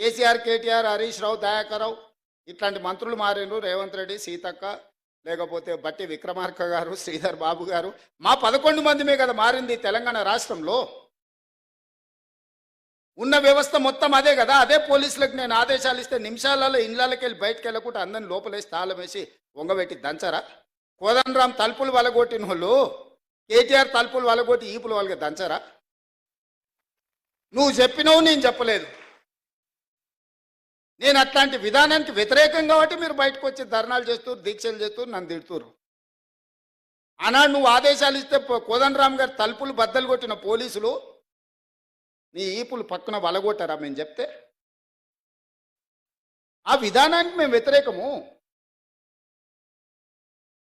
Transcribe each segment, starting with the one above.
కేసీఆర్ కేటీఆర్ హరీష్ రావు దయాకరావు ఇట్లాంటి మంత్రులు మారిండ్రు. రేవంత్ రెడ్డి సీతక్క లేకపోతే బట్టి విక్రమార్క గారు శ్రీధర్ బాబు గారు. మా పదకొండు మందిమే కదా మారింది తెలంగాణ రాష్ట్రంలో. ఉన్న వ్యవస్థ మొత్తం అదే కదా. అదే పోలీసులకు నేను ఆదేశాలు ఇస్తే నిమిషాలలో ఇండ్లకి వెళ్ళి బయటకు వెళ్ళకుండా అందరిని లోపలేసి తాళం వేసి వంగబెట్టి దంచరా? కోదండరాం తలుపులు వలగొట్టిన వాళ్ళు కేటీఆర్ తలుపులు వలగొట్టి ఈపులు వాళ్ళకి దంచరా? నువ్వు చెప్పినవు నేను చెప్పలేదు. నేను అట్లాంటి విధానానికి వ్యతిరేకం కాబట్టి మీరు బయటకు వచ్చి ధర్నాలు చేస్తూ దీక్షలు చేస్తూ నన్ను తిడుతురు ఆనాడు నువ్వు ఆదేశాలు ఇస్తే పో- కోదండరామ్ గారు తలుపులు బద్దలు కొట్టిన పోలీసులు నీ ఈపులు పక్కన వలగొట్టారా మేము చెప్తే? ఆ విధానానికి మేము వ్యతిరేకము.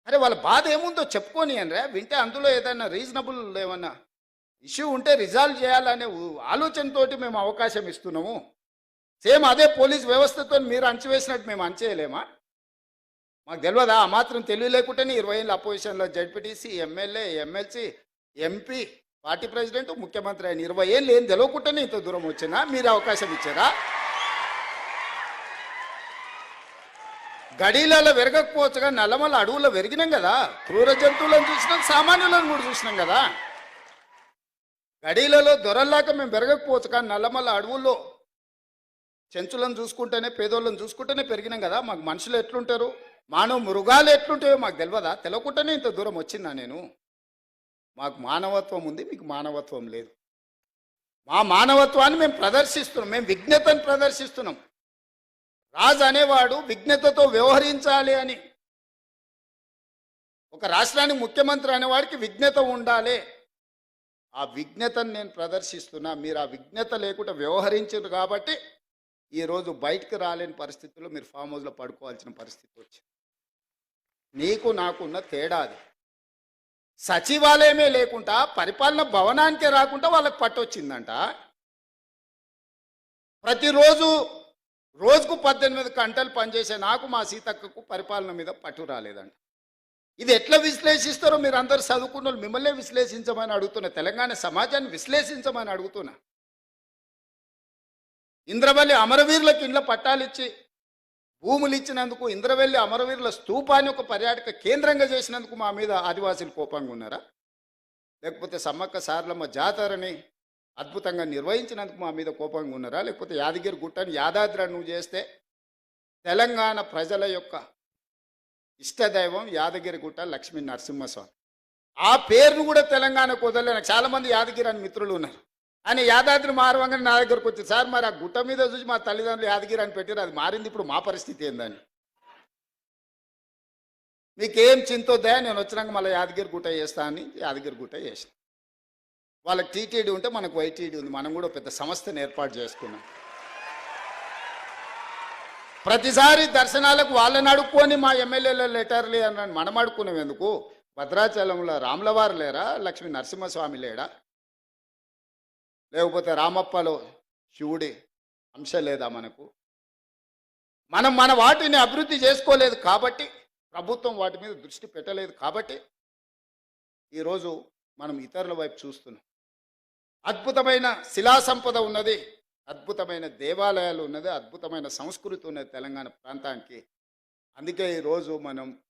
అరే వాళ్ళ బాధ ఏముందో చెప్పుకొని అనరా వింటే అందులో ఏదైనా రీజనబుల్ ఏమన్నా ఇష్యూ ఉంటే రిజాల్వ్ చేయాలనే ఆలోచనతోటి మేము అవకాశం ఇస్తున్నాము. సేమ్ అదే పోలీస్ వ్యవస్థతో మీరు అంచవేసినట్టు మేము అంచేయలేమా మాకు తెలియదా? ఆ మాత్రం తెలివి లేకుంటేనే ఇరవై ఏళ్ళ అపోజిషన్లో ZPTC MLA MLC MP party president ముఖ్యమంత్రి అయిన ఇరవై ఏళ్ళు ఏం తెలియకుండానే ఇంత దూరం వచ్చినా మీరు అవకాశం ఇచ్చారా? గడీలలో పెరగకపోవచ్చుగా నల్లమల్ల అడవుల్లో పెరిగినాం కదా. క్రూర జంతువులను చూసినాం సామాన్యులను కూడా చూసినాం కదా. గడీలలో దొరల్లాక మేము పెరగకపోవచ్చు కానీ నల్లమల్ల అడవుల్లో చెంచులను చూసుకుంటేనే పేదోళ్ళని చూసుకుంటేనే పెరిగినాం కదా. మాకు మనుషులు ఎట్లుంటారు? మానవ మృగాలు ఎట్లుంటాయో మాకు తెలియదా తెలియకుండానే ఇంత దూరం వచ్చినా నేను. మాకు మానవత్వం ఉంది మీకు మానవత్వం లేదు. మా మానవత్వాన్ని మేము ప్రదర్శిస్తున్నాం మేము విఘ్నతను ప్రదర్శిస్తున్నాం. రాజు అనేవాడు విజ్ఞతతో వ్యవహరించాలి అని. ఒక రాష్ట్రానికి ముఖ్యమంత్రి అనేవాడికి విజ్ఞత ఉండాలి. ఆ విఘ్నతను నేను ప్రదర్శిస్తున్నా మీరు ఆ విజ్ఞత లేకుండా వ్యవహరించారు కాబట్టి ఈరోజు బయటకు రాలేని పరిస్థితుల్లో మీరు ఫామ్ హౌస్లో పడుకోవాల్సిన పరిస్థితి వచ్చింది. నీకు నాకున్న తేడా అది. సచివాలయమే లేకుండా పరిపాలన భవనానికే రాకుండా వాళ్ళకి పట్టొచ్చిందంట. ప్రతిరోజు రోజుకు పద్దెనిమిది గంటలు పనిచేసే నాకు మా సీతక్కకు పరిపాలన మీద పట్టు రాలేదంట. ఇది ఎట్లా విశ్లేషిస్తారో మీరు అందరు చదువుకున్న వాళ్ళు మిమ్మల్నే విశ్లేషించమని అడుగుతున్నా. తెలంగాణ సమాజాన్ని విశ్లేషించమని అడుగుతున్నా. ఇంద్రవల్లి అమరవీరులకు ఇండ్ల పట్టాలిచ్చి భూములు ఇచ్చినందుకు ఇంద్రవెల్లి అమరవీరుల స్తూపాన్ని ఒక పర్యాటక కేంద్రంగా చేసినందుకు మా మీద ఆదివాసులు కోపంగా ఉన్నారా? లేకపోతే సమ్మక్క సారలమ్మ జాతరని అద్భుతంగా నిర్వహించినందుకు మా మీద కోపంగా ఉన్నారా? లేకపోతే యాదగిరి గుట్టని యాదాద్రి నువ్వు చేస్తే తెలంగాణ ప్రజల యొక్క ఇష్టదైవం యాదగిరి గుట్ట లక్ష్మీ నరసింహస్వామి. ఆ పేరును కూడా తెలంగాణకు వదలలే. నాకు యాదగిరి అని మిత్రులు ఉన్నారు. అని యాదాద్రి మారవంగానే నా దగ్గరకు వచ్చి సార్ మరి ఆ గుట్ట మీద చూసి మా తల్లిదండ్రులు యాదగిరి అని పెట్టారు అది మారింది ఇప్పుడు మా పరిస్థితి ఏందని? మీకేం చింతొద్దా నేను వచ్చినాక మళ్ళీ యాదగిరి గుట్ట చేస్తా అని యాదగిరి గుట్ట చేసిన. వాళ్ళకి టీటీడీ ఉంటే మనకు వైటీడీ ఉంది మనం కూడా పెద్ద సంస్థను ఏర్పాటు చేసుకున్నాం. ప్రతిసారి దర్శనాలకు వాళ్ళని అడుక్కొని మా ఎమ్మెల్యేల లెటర్లే అని మనం అడుక్కునేందుకు భద్రాచలంలో రాములవారు లేరా? లక్ష్మీ నరసింహస్వామి లేడా? లేకపోతే రామప్పలో శివుడి అంశ లేదా మనకు? మనం మన వాటిని అభివృద్ధి చేసుకోలేదు కాబట్టి ప్రభుత్వం వాటి మీద దృష్టి పెట్టలేదు కాబట్టి ఈరోజు మనం ఇతరుల వైపు చూస్తున్నాం. అద్భుతమైన శిలా సంపద ఉన్నది అద్భుతమైన దేవాలయాలు ఉన్నది అద్భుతమైన సంస్కృతి ఉన్నది తెలంగాణ ప్రాంతానికి. అందుకే ఈరోజు మనం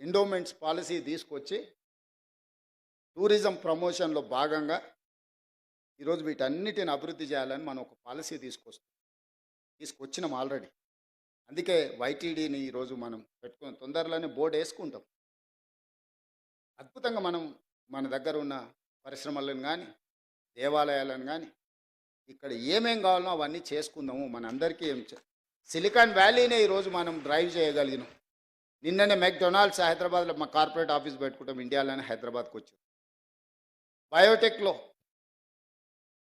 ఎండోమెంట్స్ పాలసీ తీసుకొచ్చి టూరిజం ప్రమోషన్లో భాగంగా ఈరోజు వీటన్నిటిని అభివృద్ధి చేయాలని మనం ఒక పాలసీ తీసుకొస్తాం. తీసుకొచ్చినాం ఆల్రెడీ. అందుకే వైటీడీని ఈరోజు మనం పెట్టుకుని తొందరలోనే బోర్డు వేసుకుంటాం. అద్భుతంగా మనం మన దగ్గర ఉన్న పరిశ్రమలను కానీ దేవాలయాలను కానీ ఇక్కడ ఏమేం కావాలో అవన్నీ చేసుకుందాము. మనందరికీ ఏం సిలికాన్ వ్యాలీనే ఈరోజు మనం డ్రైవ్ చేయగలిగినాం. నిన్ననే మెక్డొనాల్డ్స్ హైదరాబాద్లో మా కార్పొరేట్ ఆఫీస్ పెట్టుకుంటాం. ఇండియాలోనే హైదరాబాద్కి వచ్చాం బయోటెక్లో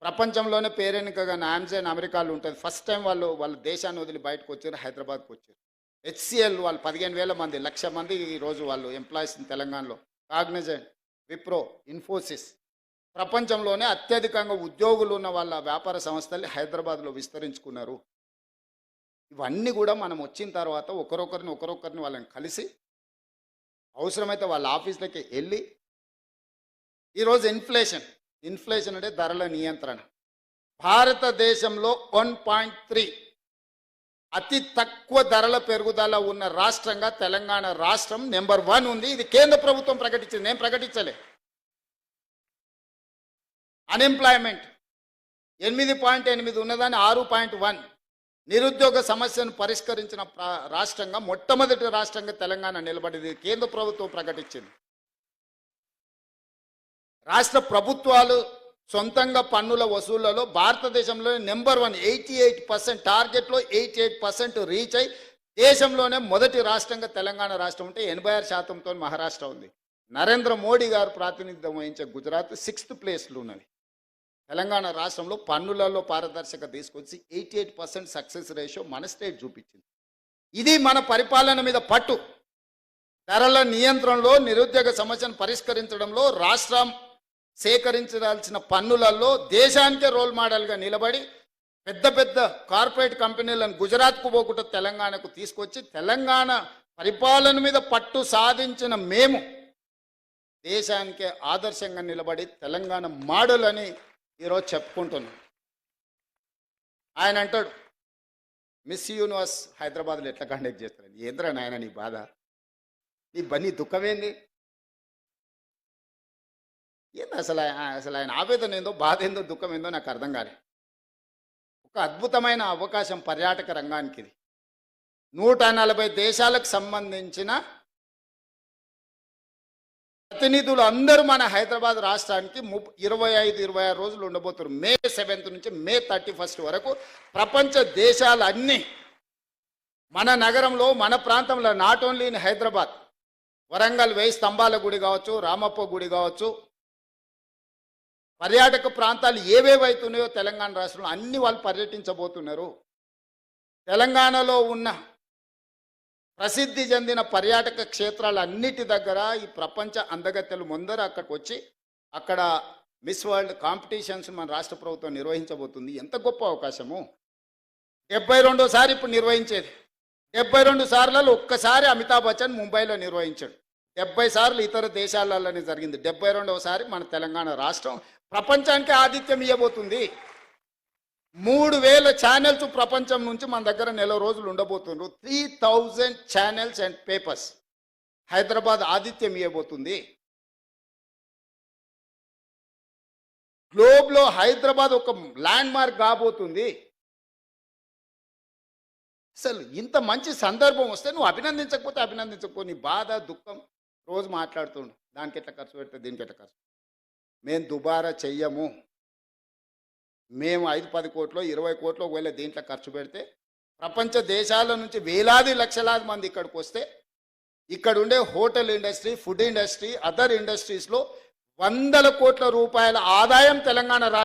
ప్రపంచంలోనే పేరెనికగా నామ్జైన్ అమెరికాలో ఉంటుంది. ఫస్ట్ టైం వాళ్ళు వాళ్ళ దేశాన్ని వదిలి బయటకు వచ్చారు హైదరాబాద్కి వచ్చారు. హెచ్సిఎల్ వాళ్ళు పదిహేను వేల మంది లక్ష మంది ఈరోజు వాళ్ళు ఎంప్లాయీస్ తెలంగాణలో. కాగ్నిజెంట్ విప్రో ఇన్ఫోసిస్ ప్రపంచంలోనే అత్యధికంగా ఉద్యోగులు ఉన్న వాళ్ళ వ్యాపార సంస్థల్ని హైదరాబాద్లో విస్తరించుకున్నారు. ఇవన్నీ కూడా మనం వచ్చిన తర్వాత ఒకరొకరిని ఒకరొకరిని వాళ్ళని కలిసి అవసరమైతే వాళ్ళ ఆఫీస్లకి వెళ్ళి ఈరోజు ఇన్ఫ్లేషన్ ఇన్ఫ్లేషన్ అంటే ధరల నియంత్రణ. భారతదేశంలో వన్ పాయింట్ త్రీ అతి తక్కువ ధరల పెరుగుదల ఉన్న రాష్ట్రంగా తెలంగాణ రాష్ట్రం నెంబర్ వన్ ఉంది. ఇది కేంద్ర ప్రభుత్వం ప్రకటించింది. నేను ప్రకటించలే. అన్ఎంప్లాయ్మెంట్ ఎనిమిది పాయింట్ ఎనిమిది ఉన్నదాన్ని ఆరు పాయింట్ వన్. నిరుద్యోగ సమస్యను పరిష్కరించిన రాష్ట్రంగా మొట్టమొదటి రాష్ట్రంగా తెలంగాణ నిలబడింది. ఇది కేంద్ర ప్రభుత్వం ప్రకటించింది. రాష్ట్ర ప్రభుత్వాలు సొంతంగా పన్నుల వసూళ్ళలో భారతదేశంలో number one eighty eight percent టార్గెట్లో eighty eight percent reach అయి దేశంలోనే మొదటి రాష్ట్రంగా తెలంగాణ రాష్ట్రం ఉంటే ఎనభై ఆరు శాతంతో మహారాష్ట్ర ఉంది. నరేంద్ర మోడీ గారు ప్రాతినిధ్యం వహించే గుజరాత్ సిక్స్త్ ప్లేస్లు ఉన్నది. తెలంగాణ రాష్ట్రంలో పన్నులలో పారదర్శక తీసుకొచ్చి eighty eight percent success ratio మన స్టేట్ చూపించింది. ఇది మన పరిపాలన మీద పట్టు. ధరల నియంత్రణలో నిరుద్యోగ సమస్యను పరిష్కరించడంలో రాష్ట్రం సేకరించాల్సిన పన్నులలో దేశానికే రోల్ మోడల్గా నిలబడి పెద్ద పెద్ద కార్పొరేట్ కంపెనీలను గుజరాత్కు పోకుండా తెలంగాణకు తీసుకొచ్చి తెలంగాణ పరిపాలన మీద పట్టు సాధించిన మేము దేశానికే ఆదర్శంగా నిలబడి తెలంగాణ మోడల్ అని ఈరోజు చెప్పుకుంటున్నాం. ఆయన అంటాడు మిస్ యూనివర్స్ హైదరాబాద్లో ఎట్లా కండక్ట్ చేస్తారు ఏంద్రా నాయన నీ బాధ? నీ బన్నీ దుఃఖమేంది ఏంది అసలు అసలు ఆయన ఆవేదన ఏందో బాధ ఏందో దుఃఖం ఏందో నాకు అర్థం కాలే. ఒక అద్భుతమైన అవకాశం పర్యాటక రంగానికి ఇది. నూట నలభై దేశాలకు సంబంధించిన ప్రతినిధులు అందరూ మన హైదరాబాద్ రాష్ట్రానికి ముప్ ఇరవై ఐదు ఇరవై ఆరు రోజులు ఉండబోతున్నారు. మే సెవెంత్ నుంచి మే థర్టీ ఫస్ట్ వరకు ప్రపంచ దేశాలన్నీ మన నగరంలో మన ప్రాంతంలో not only in Hyderabad Warangal వేయి స్తంభాల గుడి కావచ్చు రామప్ప గుడి కావచ్చు పర్యాటక ప్రాంతాలు ఏవేవైతున్నాయో తెలంగాణ రాష్ట్రంలో అన్ని వాళ్ళు పర్యటించబోతున్నారు. తెలంగాణలో ఉన్న ప్రసిద్ధి చెందిన పర్యాటక క్షేత్రాలు అన్నిటి దగ్గర ఈ ప్రపంచ అందగత్తెలు ముందర అక్కడికి వచ్చి అక్కడ మిస్ వరల్డ్ కాంపిటీషన్స్ మన రాష్ట్ర ప్రభుత్వం నిర్వహించబోతుంది. ఎంత గొప్ప అవకాశము. డెబ్బై రెండోసారి ఇప్పుడు నిర్వహించేది. డెబ్బై రెండు సార్లలో ఒక్కసారి అమితాబ్ బచ్చన్ ముంబైలో నిర్వహించాడు. డెబ్బై సార్లు ఇతర దేశాలలోనే జరిగింది. డెబ్బై రెండవసారి మన తెలంగాణ రాష్ట్రం ప్రపంచానికి ఆతిథ్యం ఇవ్వబోతుంది మూడు వేల ఛానల్స్ ప్రపంచం నుంచి మన దగ్గర నెల రోజులు ఉండబోతున్నారు three thousand channels and papers Hyderabad ఆతిథ్యం ఇవ్వబోతుంది గ్లోబ్లో హైదరాబాద్ ఒక ల్యాండ్ మార్క్ కాబోతుంది. అసలు ఇంత మంచి సందర్భం వస్తే నువ్వు అభినందించకపోతే అభినందించకపో నీ బాధ దుఃఖం రోజు మాట్లాడుతుండు. దానికి ఎట్లా ఖర్చు పెడితే దీనికి ఎట్లా ఖర్చు మేము దుబారా చెయ్యము. మేము ఐదు పది కోట్లు ఇరవై కోట్లు ఒకవేళ దీంట్లో ఖర్చు పెడితే ప్రపంచ దేశాల నుంచి వేలాది లక్షలాది మంది ఇక్కడికి వస్తే ఇక్కడ ఉండే hotel industry food industry other ఇండస్ట్రీస్లో వందల కోట్ల రూపాయల ఆదాయం తెలంగాణ రా